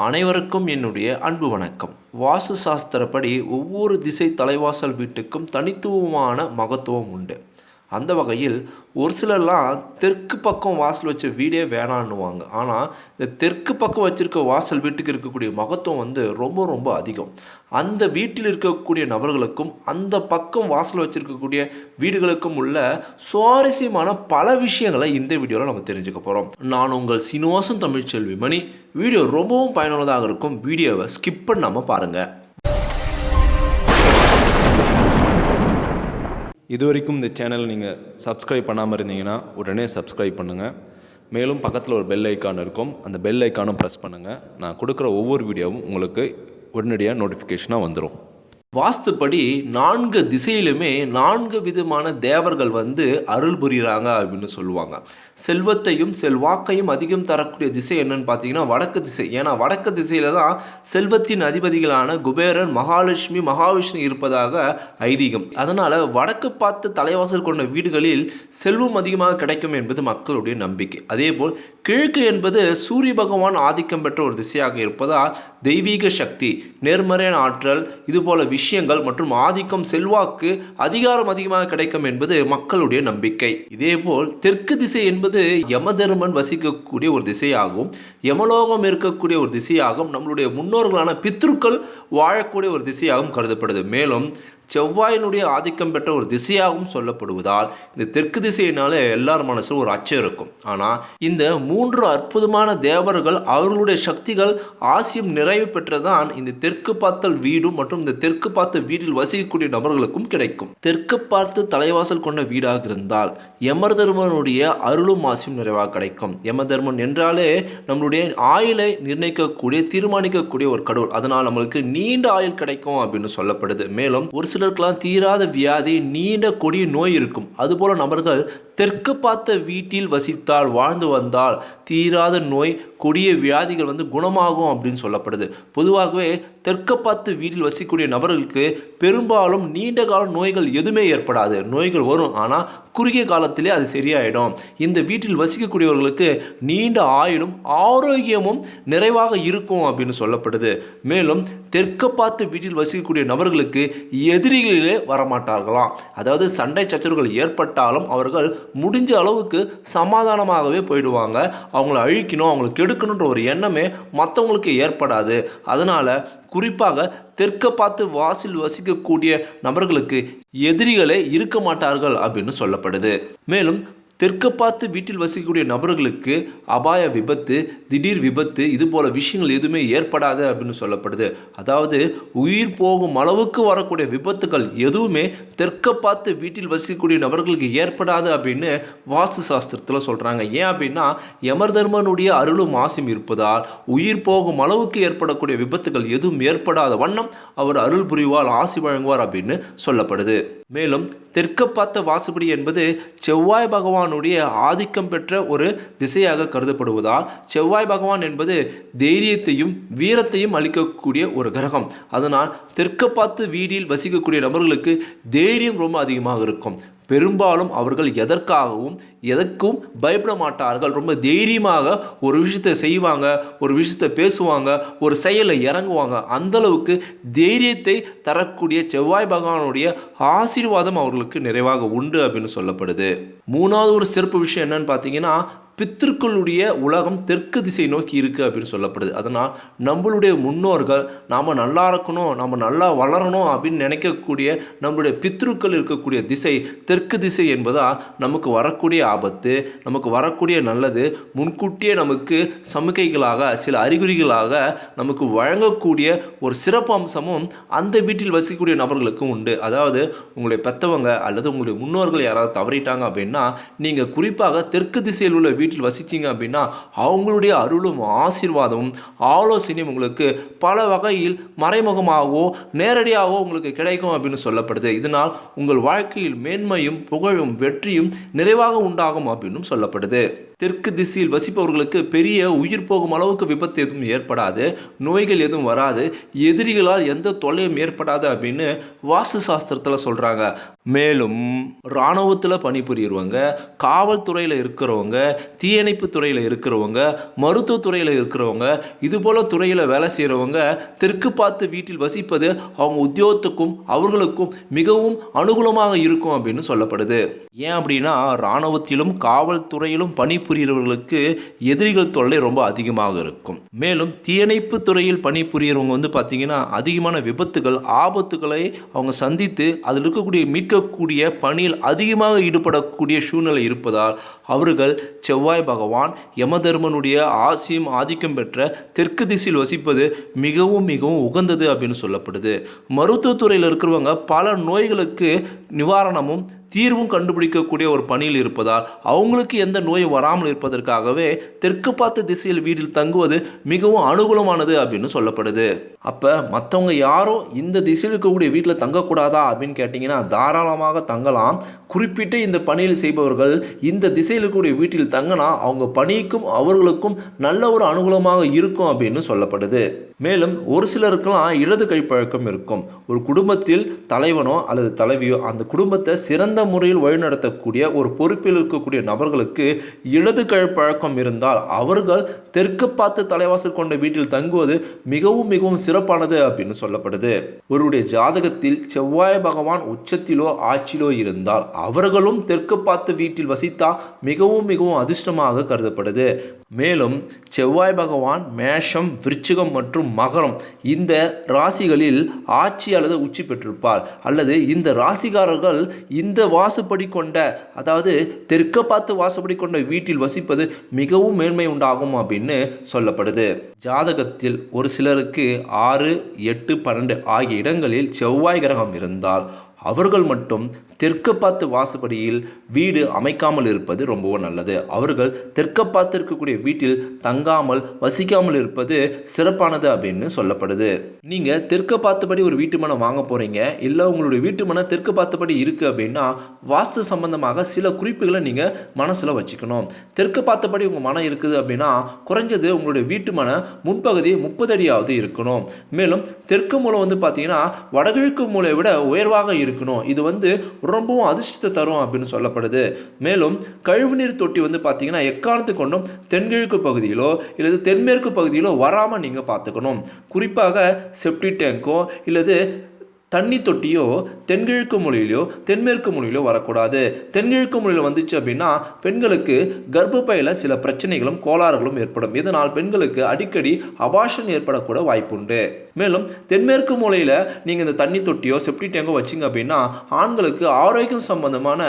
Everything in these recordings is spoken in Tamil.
அனைவருக்கும் என்னுடைய அன்பு வணக்கம். வாஸ்து சாஸ்திரப்படி ஒவ்வொரு திசை தலைவாசல் வீட்டுக்கும் தனித்துவமான மகத்துவம் உண்டு. அந்த வகையில் ஒரு சிலர்லாம் தெற்கு பக்கம் வாசல் வச்ச வீடே வேணான்னுவாங்க. ஆனால் இந்த தெற்கு பக்கம் வச்சுருக்க வாசல் வீட்டுக்கு இருக்கக்கூடிய மகத்துவம் வந்து ரொம்ப ரொம்ப அதிகம். அந்த வீட்டில் இருக்கக்கூடிய நபர்களுக்கும் அந்த பக்கம் வாசல் வச்சுருக்கக்கூடிய வீடுகளுக்கும் உள்ள சுவாரஸ்யமான பல விஷயங்களை இந்த வீடியோவில் நம்ம தெரிஞ்சுக்க போகிறோம் நான் உங்கள் சீனிவாசன் தமிழ்ச்செல்வி மணி. வீடியோ ரொம்பவும் பயனுள்ளதாக இருக்கும். வீடியோவை ஸ்கிப் பண்ணாமல் பாருங்கள் இது வரைக்கும் இந்த சேனலை நீங்கள் சப்ஸ்கிரைப் பண்ணாமல் இருந்தீங்கன்னா உடனே சப்ஸ்கிரைப் பண்ணுங்கள் மேலும் பக்கத்தில் ஒரு பெல் ஐக்கான் இருக்கும். அந்த பெல் ஐக்கானும் ப்ரெஸ் பண்ணுங்கள் நான் கொடுக்குற ஒவ்வொரு வீடியோவும் உங்களுக்கு உடனடியாக நோட்டிஃபிகேஷனாக வந்துடும் வாஸ்துப்படி நான்கு திசையிலுமே நான்கு விதமான தேவர்கள் வந்து அருள் புரிகிறாங்க அப்படின்னு சொல்லுவாங்க. செல்வத்தையும் செல்வாக்கையும் அதிகம் தரக்கூடிய திசை என்னன்னு பார்த்தீங்கன்னா வடக்கு திசை. ஏன்னா வடக்கு திசையில் தான் செல்வத்தின் அதிபதிகளான குபேரன் மகாலட்சுமி மகாவிஷ்ணு இருப்பதாக ஐதீகம். அதனால் வடக்கு பார்த்து தலைவாசல் கொண்ட வீடுகளில் செல்வம் அதிகமாக கிடைக்கும் என்பது மக்களுடைய நம்பிக்கை. அதேபோல் கிழக்கு என்பது சூரிய பகவான் ஆதிக்கம் பெற்ற ஒரு திசையாக இருப்பதால் தெய்வீக சக்தி நேர்மறையான ஆற்றல் இதுபோல விஷயங்கள் மற்றும் ஆதிக்கம் செல்வாக்கு அதிகாரம் அதிகமாக கிடைக்கும் என்பது மக்களுடைய நம்பிக்கை. இதேபோல் தெற்கு திசை என்பது யமதர்மன் வசிக்கக்கூடிய ஒரு திசையாகும் யமலோகம் இருக்கக்கூடிய ஒரு திசையாகும் நம்மளுடைய முன்னோர்களான பித்ருக்கள் வாழக்கூடிய ஒரு திசையாகவும் கருதப்படுது. மேலும் செவ்வாயினுடைய ஆதிக்கம் பெற்ற ஒரு திசையாகவும் சொல்லப்படுவதால் இந்த தெற்கு திசையினாலே எல்லார் மனசும் ஒரு அச்சம் இருக்கும். ஆனால் இந்த மூன்று அற்புதமான தேவர்கள் அவர்களுடைய சக்திகள் ஆசியம் நிறைவு பெற்றதான் இந்த தெற்கு பார்த்தல் வீடும் மற்றும் இந்த தெற்கு பார்த்த வீட்டில் வசிக்கக்கூடிய நபர்களுக்கும் கிடைக்கும். தெற்கு பார்த்து தலைவாசல் கொண்ட வீடாக இருந்தால் யமதர்மனுடைய அருளும் ஆசியும் நிறைவாக கிடைக்கும். யமதர்மன் என்றாலே நம்மளுடைய ஆயுளை நிர்ணயிக்கக்கூடிய தீர்மானிக்கக்கூடிய ஒரு கடவுள். அதனால் நம்மளுக்கு நீண்ட ஆயுள் கிடைக்கும் அப்படின்னு சொல்லப்படுது. மேலும் ஒரு சிலருக்கெல்லாம் தீராத வியாதி நீண்ட கொடிய நோய் இருக்கும். அதுபோல நபர்கள் தெற்கு பார்த்த வீட்டில் வசித்தால் வாழ்ந்து வந்தால் தீராத நோய் கொடிய வியாதிகள் வந்து குணமாகும் அப்படின்னு சொல்லப்படுது. பொதுவாகவே தெற்க பார்த்து வீட்டில் வசிக்கக்கூடிய நபர்களுக்கு பெரும்பாலும் நீண்ட கால நோய்கள் எதுவுமே ஏற்படாது. நோய்கள் வரும் ஆனால் குறுகிய காலத்திலே அது சரியாயிடும். இந்த வீட்டில் வசிக்கக்கூடியவர்களுக்கு நீண்ட ஆயுளும் ஆரோக்கியமும் நிறைவாக இருக்கும் அப்படின்னு சொல்லப்படுது. மேலும் தெற்க பார்த்து வீட்டில் வசிக்கக்கூடிய நபர்களுக்கு எதிரிகளே வரமாட்டார்களாம். அதாவது சண்டை சச்சரவுகள் ஏற்பட்டாலும் அவர்கள் முடிஞ்ச அளவுக்கு சமாதானமாகவே போயிடுவாங்க. அவங்கள அழிக்கணும் அவங்களுக்கு எடுக்கணுன்ற ஒரு எண்ணமே மற்றவங்களுக்கு ஏற்படாது. அதனால் குறிப்பாக தெற்க பார்த்து வாசில் வசிக்கக்கூடிய நபர்களுக்கு எதிரிகளே இருக்க மாட்டார்கள் அப்படின்னு சொல்லப்படுது. மேலும் தெற்க பார்த்து வீட்டில் வசிக்கக்கூடிய நபர்களுக்கு அபாய விபத்து திடீர் விபத்து இது போல விஷயங்கள் எதுவுமே ஏற்படாது அப்படின்னு சொல்லப்படுது. அதாவது உயிர் போகும் அளவுக்கு வரக்கூடிய விபத்துகள் எதுவுமே தெற்க பார்த்து வீட்டில் வசிக்கக்கூடிய நபர்களுக்கு ஏற்படாது அப்படின்னு வாஸ்து சாஸ்திரத்தில் சொல்கிறாங்க ஏன் அப்படின்னா யமர்தர்மனுடைய அருளும் ஆசியும் இருப்பதால் உயிர் போகும் அளவுக்கு ஏற்படக்கூடிய விபத்துகள் எதுவும் ஏற்படாத வண்ணம் அவர் அருள் புரிவார் ஆசி வழங்குவார் அப்படின்னு சொல்லப்படுது. மேலும் தெற்க பார்த்த வாசுபடி என்பது செவ்வாய் பகவான் பகவானுடைய ஆதிக்கம் பெற்ற ஒரு திசையாக கருதப்படுவதால் செவ்வாய் பகவான் என்பது தைரியத்தையும் வீரத்தையும் அளிக்கக்கூடிய ஒரு கிரகம். அதனால் தெற்க பார்த்து வீடில் வசிக்கக்கூடிய நபர்களுக்கு தைரியம் ரொம்ப அதிகமாக இருக்கும். பெரும்பாலும் அவர்கள் எதற்காகவும் எதற்கும் பயப்பட மாட்டார்கள். ரொம்ப தைரியமாக ஒரு விஷயத்தை செய்வாங்க ஒரு விஷயத்தை பேசுவாங்க ஒரு செயலை இறங்குவாங்க. அந்தளவுக்கு தைரியத்தை தரக்கூடிய செவ்வாய் பகவானுடைய ஆசீர்வாதம் அவர்களுக்கு நிறைவாக உண்டு அப்படின்னு சொல்லப்படுது. மூணாவது ஒரு சிறப்பு விஷயம் என்னன்னு பார்த்தீங்கன்னா பித்திருக்களுடைய உலகம் தெற்கு திசை நோக்கி இருக்குது அப்படின்னு சொல்லப்படுது. அதனால் நம்மளுடைய முன்னோர்கள் நாம் நல்லா இருக்கணும் நம்ம நல்லா வளரணும் அப்படின்னு நினைக்கக்கூடிய நம்மளுடைய பித்ருக்கள் இருக்கக்கூடிய திசை தெற்கு திசை என்பதால் நமக்கு வரக்கூடிய ஆபத்து நமக்கு வரக்கூடிய நல்லது முன்கூட்டியே நமக்கு சமிக்கைகளாக சில அறிகுறிகளாக நமக்கு வழங்கக்கூடிய ஒரு சிறப்பு அம்சமும் அந்த வீட்டில் வசிக்கக்கூடிய நபர்களுக்கும் உண்டு. அதாவது உங்களுடைய பெத்தவங்க அல்லது உங்களுடைய முன்னோர்கள் யாராவது தவறிட்டாங்க அப்படின்னா நீங்கள் குறிப்பாக தெற்கு திசையில் உள்ள வீட்டில் வசிச்சிங்க அப்படின்னா அவங்களுடைய அருளும் ஆசீர்வாதமும் ஆலோசனையும் உங்களுக்கு பல வகையில் மறைமுகமாகவோ நேரடியாகவோ உங்களுக்கு கிடைக்கும் அப்படின்னு சொல்லப்படுது. இதனால் உங்கள் வாழ்க்கையில் மேன்மையும் புகழும் வெற்றியும் நிறைவாக உண்டு. உண்டாகும் அப்படின்னும் சொல்லப்படுது. தெற்கு திசையில் வசிப்பவர்களுக்கு பெரிய உயிர் போகும் அளவுக்கு விபத்து எதுவும் ஏற்படாது நோய்கள் எதுவும் வராது எதிரிகளால் எந்த தொல்லையும் ஏற்படாது அப்படின்னு வாஸ்து சாஸ்திரத்தில் சொல்கிறாங்க மேலும் இராணுவத்தில் பணிபுரியறவங்க காவல்துறையில் இருக்கிறவங்க தீயணைப்பு துறையில் இருக்கிறவங்க மருத்துவத்துறையில் இருக்கிறவங்க இதுபோல் துறையில் வேலை செய்கிறவங்க தெற்கு பார்த்து வீட்டில் வசிப்பது அவங்க உத்தியோகத்துக்கும் அவர்களுக்கும் மிகவும் அனுகூலமாக இருக்கும் அப்படின்னு சொல்லப்படுது. ஏன் அப்படின்னா இராணுவத்திலும் காவல்துறையிலும் பணி பணிபுரியறவர்களுக்கு எதிரிகள் தொல்லை ரொம்ப அதிகமாக இருக்கும். மேலும் தீயணைப்பு துறையில் பணிபுரியறவங்க வந்து பார்த்திங்கன்னா அதிகமான விபத்துகள் ஆபத்துகளை அவங்க சந்தித்து அதில் இருக்கக்கூடிய மீட்கக்கூடிய பணியில் அதிகமாக ஈடுபடக்கூடிய சூழ்நிலை இருப்பதால் அவர்கள் செவ்வாய் பகவான் யமதர்மனுடைய ஆசியும் ஆதிக்கம் பெற்ற தெற்கு திசையில் வசிப்பது மிகவும் மிகவும் உகந்தது அப்படின்னு சொல்லப்படுது. மருத்துவத்துறையில் இருக்கிறவங்க பல நோய்களுக்கு நிவாரணமும் தீர்வும் கண்டுபிடிக்கக்கூடிய ஒரு பணியில் இருப்பதால் அவங்களுக்கு எந்த நோயும் வராமல் இருப்பதற்காகவே தெற்கு பார்த்த திசையில் வீட்டில் தங்குவது மிகவும் அனுகூலமானது அப்படின்னு சொல்லப்படுது. அப்போ மற்றவங்க யாரும் இந்த திசையில் இருக்கக்கூடிய வீட்டில் தங்கக்கூடாதா அப்படின்னு கேட்டிங்கன்னா தாராளமாக தங்கலாம். குறிப்பிட்டு இந்த பணியில் செய்பவர்கள் இந்த திசையில் இருக்கக்கூடிய வீட்டில் தங்கினா அவங்க பணிக்கும் அவர்களுக்கும் நல்ல ஒரு அனுகூலமாக இருக்கும் அப்படின்னு சொல்லப்படுது. மேலும் ஒரு சிலருக்கெல்லாம் இடது கைப்பழக்கம் இருக்கும். ஒரு குடும்பத்தில் தலைவனோ அல்லது தலைவியோ அந்த குடும்பத்தை சிறந்த முறையில் வழிநடத்தக்கூடிய ஒரு பொறுப்பில் இருக்கக்கூடிய நபர்களுக்கு இடது கைப்பழக்கம் இருந்தால் அவர்கள் தெற்கு பார்த்து தலைவாசல் கொண்ட வீட்டில் தங்குவது மிகவும் மிகவும் சிறப்பானது அப்படின்னு சொல்லப்படுது. ஒருவருடைய ஜாதகத்தில் செவ்வாய் பகவான் உச்சத்திலோ ஆட்சியிலோ இருந்தால் அவர்களும் தெற்கு பார்த்து வீட்டில் வசித்தால் மிகவும் மிகவும் அதிர்ஷ்டமாக கருதப்படுது. மேலும் செவ்வாய் பகவான் மேஷம் விருச்சிகம் மற்றும் மகரம் இந்த ராசிகளில் ஆட்சி அல்லது உச்சி பெற்றிருப்பார். அல்லது இந்த ராசிக்காரர்கள் இந்த வாசுபடி கொண்ட அதாவது தெற்க பார்த்து வாசுபடி கொண்ட வீட்டில் வசிப்பது மிகவும் மேன்மை உண்டாகும் அப்படின்னு சொல்லப்படுது. ஜாதகத்தில் ஒரு சிலருக்கு ஆறு எட்டு பன்னெண்டு ஆகிய இடங்களில் செவ்வாய் கிரகம் இருந்தால் அவர்கள் மட்டும் தெற்கு பார்த்து வாசப்படியில் வீடு அமைக்காமல் இருப்பது ரொம்பவும் நல்லது. அவர்கள் தெற்கு பார்த்து இருக்கக்கூடிய வீட்டில் தங்காமல் வசிக்காமல் இருப்பது சிறப்பானது அப்படின்னு சொல்லப்படுது. நீங்கள் தெற்கு பார்த்தபடி ஒரு வீட்டு மனை வாங்க போகிறீங்க இல்லை உங்களுடைய வீட்டு மனை தெற்கு பார்த்தபடி இருக்குது அப்படின்னா வாஸ்து சம்பந்தமாக சில குறிப்புகளை நீங்கள் மனசில் வச்சுக்கணும். தெற்கு பார்த்தபடி உங்கள் மனம் இருக்குது அப்படின்னா குறைஞ்சது உங்களுடைய வீட்டு மனை முன்பகுதி முப்பது அடியாவது இருக்கணும். மேலும் தெற்கு மூலம் வந்து பார்த்தீங்கன்னா வடகிழக்கு மூலை விட உயர்வாக இருக்கும் இருக்கணும். இது வந்து ரொம்பவும் அதிர்ஷ்டத்தை தரும் அப்படின்னு சொல்லப்படுது. மேலும் கழிவுநீர் தொட்டி வந்து பார்த்தீங்கன்னா எக்காரணத்து கொண்டும்? தென்கிழக்கு பகுதியிலோ இல்லது தென்மேற்கு பகுதியிலோ வராமல் நீங்கள் பார்த்துக்கணும் குறிப்பாக செப்டி டேங்கோ இல்லது தண்ணி தொட்டியோ தென்கிழக்கு மொழியிலோ தென்மேற்கு மொழியிலோ வரக்கூடாது. தென்கிழக்கு மொழியில் வந்துச்சு அப்படின்னா பெண்களுக்கு கர்ப்பப்பையில் சில பிரச்சனைகளும் கோளாறுகளும் ஏற்படும். இதனால் பெண்களுக்கு அடிக்கடி அபாஷன் ஏற்படக்கூட வாய்ப்புண்டு. மேலும் தென்மேற்கு மூலையில் நீங்கள் இந்த தண்ணி தொட்டியோ செப்டி டேங்கோ வச்சிங்க அப்படின்னா ஆண்களுக்கு ஆரோக்கியம் சம்பந்தமான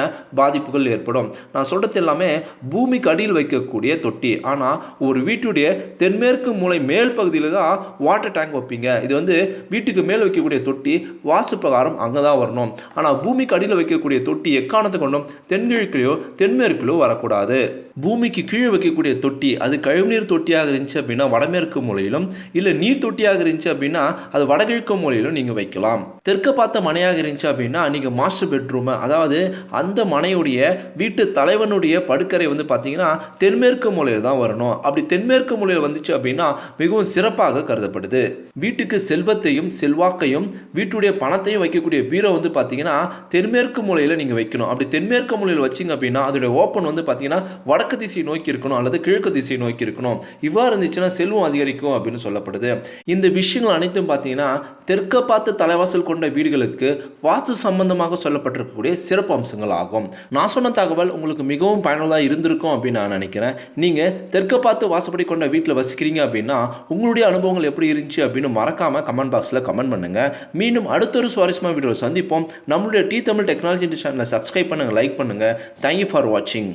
பாதிப்புகள் ஏற்படும். நான் சொல்கிறது எல்லாமே பூமிக்கு அடியில் வைக்கக்கூடிய தொட்டி. ஆனால் ஒரு வீட்டுடைய தென்மேற்கு மூலை மேல் பகுதியில் தான் வாட்டர் டேங்க் வைப்பீங்க. இது வந்து வீட்டுக்கு மேல் வைக்கக்கூடிய தொட்டி வாஸ்து பிரகாரம் அங்கே தான் வரணும். ஆனால் பூமிக்கு அடியில் வைக்கக்கூடிய தொட்டி எக்காரணத்தை கொண்டும்? தென்கிழக்கிலையோ தென்மேற்கிலோ வரக்கூடாது. பூமிக்கு கீழே வைக்கக்கூடிய தொட்டி அது கழிவுநீர் தொட்டியாக இருந்துச்சு அப்படின்னா வடமேற்கு மூலையிலும் இல்லை நீர் தொட்டியாக இருந்துச்சு அப்படின்னா அது வடகிழக்கு மூலையிலும் நீங்கள் வைக்கலாம். தெற்க பார்த்த மனையாக இருந்துச்சு அப்படின்னா நீங்கள் மாஸ்டர் பெட்ரூமை அதாவது அந்த மனையுடைய வீட்டு தலைவனுடைய படுக்கறை வந்து பார்த்தீங்கன்னா தென்மேற்கு மூலையில் தான் வரணும். அப்படி தென்மேற்கு மூலையில் வந்துச்சு அப்படின்னா மிகவும் சிறப்பாக கருதப்படுது. வீட்டுக்கு செல்வத்தையும் செல்வாக்கையும் வீட்டுடைய பணத்தையும் வைக்கக்கூடிய பீரோ வந்து பார்த்தீங்கன்னா தென்மேற்கு மூலையில் நீங்கள் வைக்கணும். அப்படி தென்மேற்கு மூலையில் வச்சிங்க அப்படின்னா அதோடைய ஓப்பன் வந்து பார்த்தீங்கன்னா வடக்கு திசை நோக்கி இருக்கணும் அல்லது கிழக்கு திசை நோக்கி இருக்கணும். இவ்வாறு இருந்துச்சுன்னா செல்வம் அதிகரிக்கும் அப்படின்னு சொல்லப்படுது. இந்த விஷயங்கள் அனைத்தும் பார்த்தீங்கன்னா தெற்க பார்த்து தலைவாசல் கொண்ட வீடுகளுக்கு வாஸ்து சம்பந்தமாக சொல்லப்பட்டிருக்கக்கூடிய சிறப்பு அம்சங்கள் ஆகும். நான் சொன்ன தகவல் உங்களுக்கு மிகவும் பயனுள்ளதாக இருந்திருக்கும் அப்படின்னு நான் நினைக்கிறேன். நீங்கள் தெற்க பார்த்து வாசப்படி கொண்ட வீட்டில் வசிக்கிறீங்க அப்படின்னா உங்களுடைய அனுபவங்கள் எப்படி இருந்துச்சு அப்படின்னு மறக்காமல் கமெண்ட் பாக்ஸில் கமெண்ட் பண்ணுங்கள் மீண்டும் அடுத்த ஒரு சுவாரஸ்யமான வீடியோவில் சந்திப்போம். நம்மளுடைய டி தமிழ் டெக்னாலஜி சேனலை சப்ஸ்கிரைப் பண்ணுங்கள் லைக் பண்ணுங்கள் தேங்க்யூ ஃபார் வாட்சிங்